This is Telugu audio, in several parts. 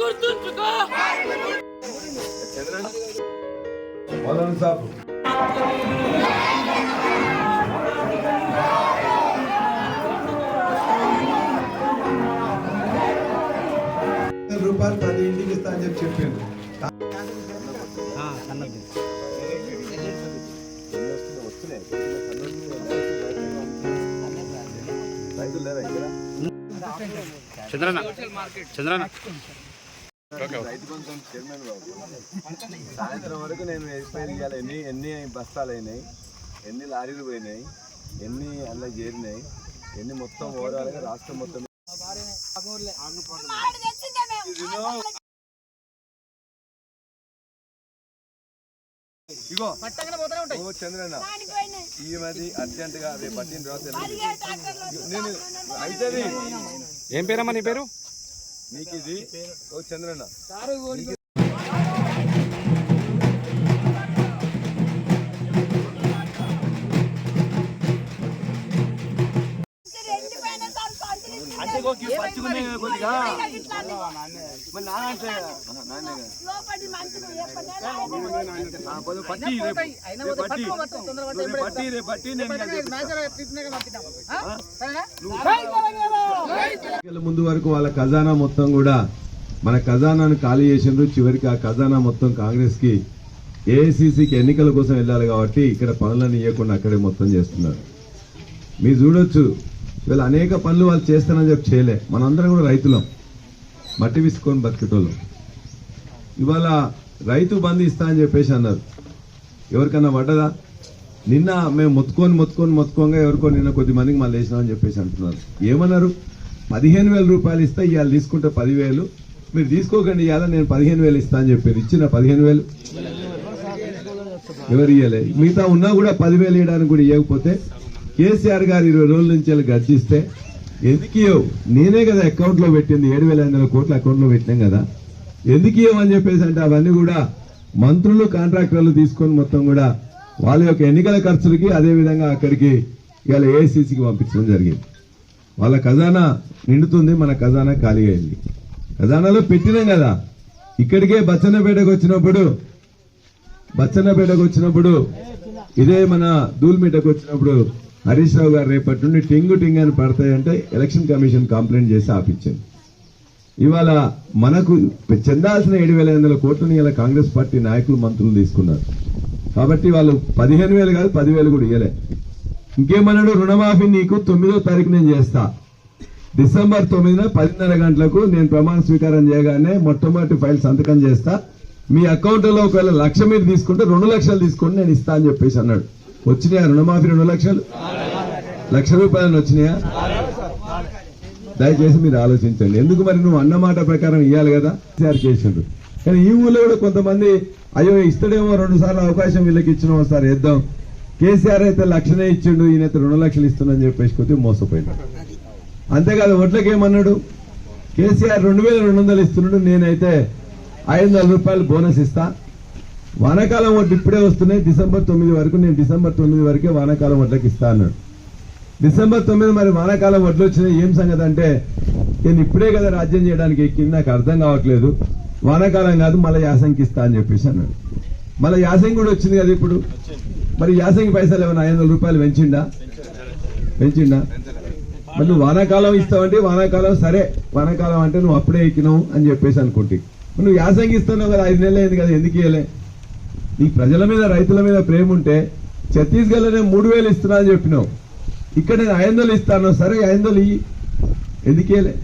గుర్తుంచుకో. సాబ్ రూపాయలు పది ఇంటికి ఇస్తా అని చెప్పి చెప్పిండు. చంద్రన్న చంద్రన్న రైతు బంధం చైర్మన్ బాబు సాయంత్రం వరకు నేను ఎక్స్పైర్ ఇవ్వాలి ఎన్ని ఎన్ని బస్తాలు అయినాయి? ఎన్ని లారీలు పోయినాయి? ఎన్ని అందులో చేరినాయి? ఎన్ని మొత్తం ఓవరాల్గా రాష్ట్రం మొత్తం. ఇగో ఓ చంద్రన్న దానికి పోయినాయి. ఈ మధ్య అర్జెంట్గా రేపు పట్టిన తర్వాత నేను అయితే ఏం పేరమ్మా నీ పేరు? నీకు ఇది ఓ చంద్రన్న. ముందు వరకు వాళ్ళ ఖజానా మొత్తం కూడా మన ఖజానాను ఖాళీ చేసిండ్రు. చివరికి ఆ ఖజానా మొత్తం కాంగ్రెస్కి ఏఐసిసికి ఎన్నికల కోసం వెళ్ళాలి కాబట్టి ఇక్కడ పనులను ఇవ్వకుండా అక్కడే మొత్తం చేస్తున్నారు. మీరు చూడొచ్చు వీళ్ళు అనేక పనులు వాళ్ళు చేస్తానని చెప్పి చేయలే. మనందరం కూడా రైతులం. మట్టి విసుకొని బతికేటోళ్ళం. ఇవాళ రైతు బంధు ఇస్తా అని చెప్పేసి అన్నారు. ఎవరికన్నా పడ్డదా? నిన్న మేము మొత్తుకొని మొత్తుకొని మొత్తుకోగా ఎవరికో నిన్న కొద్ది మందికి మళ్ళీ వేసినామని చెప్పేసి అంటున్నారు. ఏమన్నారు? పదిహేను వేల రూపాయలు ఇస్తే ఇవాళ తీసుకుంటే పదివేలు. మీరు తీసుకోకండి ఇవాళ నేను పదిహేను వేలు ఇస్తా అని చెప్పారు. ఇచ్చిన పదిహేను వేలు. ఎవరు ఇవ్వలే మిగతా ఉన్నా కూడా పదివేలు ఇవ్వడానికి కూడా ఇవ్వకపోతే కేసీఆర్ గారు ఇరవై రోజుల నుంచి వెళ్ళి గర్జిస్తే ఎందుకు నేనే కదా అకౌంట్లో పెట్టింది ఏడు వేల ఐదు వందల కోట్ల అకౌంట్లో పెట్టినాం కదా. ఎందుకు అని చెప్పేసి అంటే అవన్నీ కూడా మంత్రులు కాంట్రాక్టర్లు తీసుకొని మొత్తం కూడా వాళ్ళ యొక్క ఎన్నికల ఖర్చులకి అదే విధంగా అక్కడికి ఇవాళ ఏఐసీసీకి పంపించడం జరిగింది. వాళ్ళ ఖజానా నిండుతుంది మన ఖజానా ఖాళీ అయింది. ఖజానాలో పెట్టినాం కదా. ఇక్కడికే బచ్చన్నపేటకు వచ్చినప్పుడు బచ్చన్నపేటకు వచ్చినప్పుడు ఇదే మన దూల్మిటకు వచ్చినప్పుడు హరీష్ రావు గారు రేపటి నుండి టింగు టింగ్ అని పడతాయంటే ఎలక్షన్ కమిషన్ కంప్లైంట్ చేసి ఆపించింది ఇవాళ మనకు చెందాల్సిన ఏడు వేల ఐదు వందల కోట్లని ఇలా కాంగ్రెస్ పార్టీ నాయకులు మంత్రులు తీసుకున్నారు. కాబట్టి వాళ్ళు పదిహేను వేలు కాదు పదివేలు కూడా ఇవ్వలే ఇంకేమన్నాడు? రుణమాఫీ నీకు తొమ్మిదో తారీఖు నేను చేస్తా. డిసెంబర్ తొమ్మిదిన పదిన్నర గంటలకు నేను ప్రమాణ స్వీకారం చేయగానే మొట్టమొదటి ఫైల్ సంతకం చేస్తా. మీ అకౌంట్లో ఒకవేళ లక్ష మీరు తీసుకుంటే రెండు లక్షలు తీసుకుంటే నేను ఇస్తా అని చెప్పేసి అన్నాడు. వచ్చినాయా రుణమాఫీ రెండు లక్షలు? లక్ష రూపాయలు వచ్చినాయా? దయచేసి మీరు ఆలోచించండి. ఎందుకు మరి నువ్వు అన్నమాట ప్రకారం ఇవ్వాలి కదా? కేసీఆర్ చేసిండు కానీ ఈ ఊళ్ళో కూడా కొంతమంది అయ్యో ఇస్తాడేమో రెండు సార్లు అవకాశం వీళ్ళకి ఇచ్చిన ఒకసారి ఇద్దాం కేసీఆర్ అయితే లక్షనే ఇచ్చిండు ఈయనైతే రెండు లక్షలు ఇస్తుందని చెప్పేసి కొద్ది మోసపోయినాడు. అంతేకాదు ఒట్లకి ఏమన్నాడు? కేసీఆర్ రెండు వేల రెండు వందలు ఇస్తున్నాడు నేనైతే ఐదు వందల రూపాయలు బోనస్ ఇస్తా. వానాకాలం వడ్లు ఇప్పుడే వస్తున్నాయి. డిసెంబర్ తొమ్మిది వరకు నేను డిసెంబర్ తొమ్మిది వరకే వానాకాలం వడ్లకి ఇస్తా అన్నాడు. డిసెంబర్ తొమ్మిది మరి వానాకాలం వడ్లు వచ్చినాయి. ఏం సంగతి అంటే నేను ఇప్పుడే కదా రాజ్యం చేయడానికి ఎక్కింది. నాకు అర్థం కావట్లేదు. వానాకాలం కాదు మళ్ళీ యాసంకి ఇస్తా అని చెప్పేసి అన్నాడు. మళ్ళీ యాసంగి కూడా వచ్చింది కదా ఇప్పుడు? మరి యాసంగి పైసలు ఏమైనా ఐదు వందల రూపాయలు పెంచిండా? పెంచిండా? మరి నువ్వు వానాకాలం ఇస్తావంటే వానాకాలం సరే. వానాకాలం అంటే నువ్వు అప్పుడే ఎక్కినావు అని చెప్పేసి అనుకుంటే. నువ్వు యాసంగి ఇస్తున్నావు కదా ఐదు నెలలు అయింది కదా ఎందుకు ఇవ్వలే నీకు ప్రజల మీద రైతుల మీద ప్రేమ ఉంటే ఛత్తీస్గఢ్లో నేను మూడు వేలు ఇస్తున్నా అని చెప్పినావు. ఇక్కడ నేను ఐదు వందలు ఇస్తాను. సరే ఐదు వందలు ఇయ్యి. ఎందుకేలే?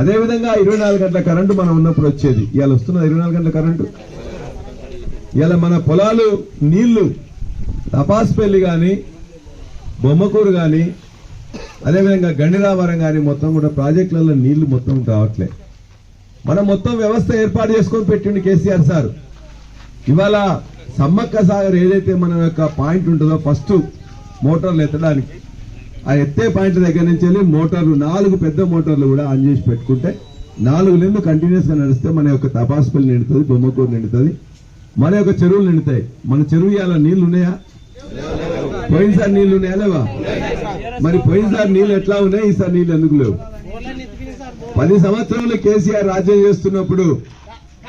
అదేవిధంగా ఇరవై నాలుగు గంటల కరెంటు మనం ఉన్నప్పుడు వచ్చేది. ఇవాళ వస్తున్నది ఇరవై నాలుగు గంటల కరెంటు. ఇవాళ మన పొలాలు నీళ్ళు తపాస్పల్లి కానీ బొమ్మకూరు కానీ అదేవిధంగా గండిరావరం కానీ మొత్తం కూడా ప్రాజెక్టులలో నీళ్ళు మొత్తం రావట్లే. మనం మొత్తం వ్యవస్థ ఏర్పాటు చేసుకొని పెట్టిండు కేసీఆర్ సార్. ఇవాళ సమ్మక్క సాగర్ ఏదైతే మన యొక్క పాయింట్ ఉంటుందో ఫస్ట్ మోటార్లు ఎత్తడానికి ఆ ఎత్తే పాయింట్ దగ్గర నుంచి వెళ్ళి మోటార్లు నాలుగు పెద్ద మోటార్లు కూడా ఆన్ చేసి పెట్టుకుంటే నాలుగు నెలలు కంటిన్యూస్గా నడిస్తే మన యొక్క తపాసుపల్లి నిండుతుంది బొమ్మకూరు నిండుతుంది. మన యొక్క చెరువులు నిండుతాయి. మన చెరువు ఇవాళ నీళ్ళు ఉన్నాయా? పోయినసారి నీళ్ళు ఉన్నాయా లేవా? మరి పోయినసారి నీళ్ళు ఎట్లా ఉన్నాయి? ఈసారి నీళ్ళు ఎందుకు లేవు? పది సంవత్సరాలు కేసీఆర్ రాజ్యం చేస్తున్నప్పుడు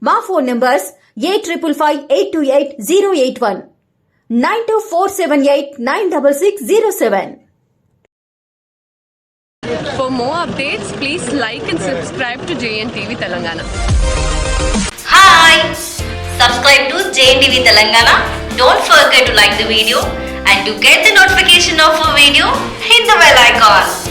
My phone numbers 8558288081 92478 For more updates, please like and subscribe to JNTV Telangana. Hi! Subscribe to JNTV Telangana. Don't forget to like the video and to get the notification of a video, hit the bell icon.